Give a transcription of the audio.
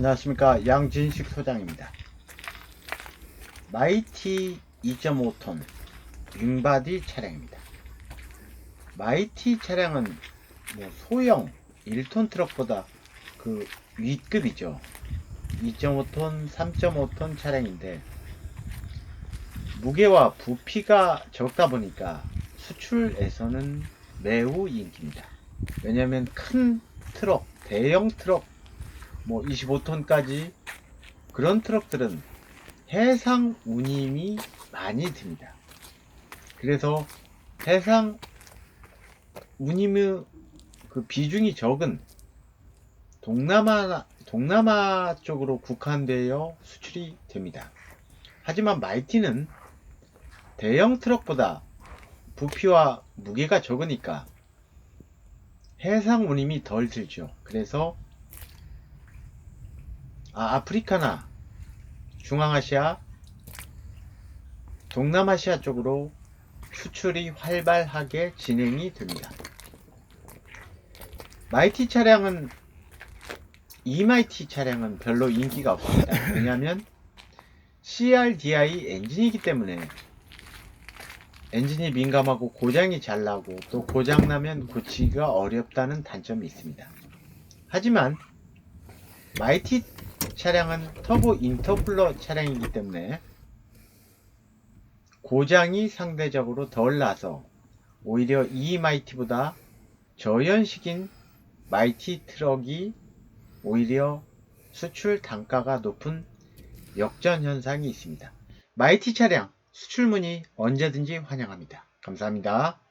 안녕하십니까 양진식 소장입니다. 마이티 2.5톤 윙바디 차량입니다. 마이티 차량은 뭐 소형 1톤 트럭보다 그 윗급이죠. 2.5톤, 3.5톤 차량인데 무게와 부피가 적다 보니까 수출에서는 매우 인기입니다. 왜냐하면 큰 트럭, 대형 트럭 뭐 25톤까지 그런 트럭들은 해상 운임이 많이 듭니다. 그래서 해상 운임의 그 비중이 적은 동남아 동남아 쪽으로 국한되어 수출이 됩니다. 하지만 마이티는 대형 트럭보다 부피와 무게가 적으니까 해상 운임이 덜 들죠. 그래서 아, 아프리카나 중앙아시아, 동남아시아 쪽으로 수출이 활발하게 진행이 됩니다. 마이티 차량은 이마이티 차량은 별로 인기가 없습니다. 왜냐하면 CRDI 엔진이기 때문에 엔진이 민감하고 고장이 잘 나고 또 고장 나면 고치기가 어렵다는 단점이 있습니다. 하지만 마이티 차량은 터보 인터쿨러 차량이기 때문에 고장이 상대적으로 덜 나서 오히려 이 마이티보다 저연식인 마이티 트럭이 오히려 수출 단가가 높은 역전 현상이 있습니다. 마이티 차량 수출 문의 언제든지 환영합니다. 감사합니다.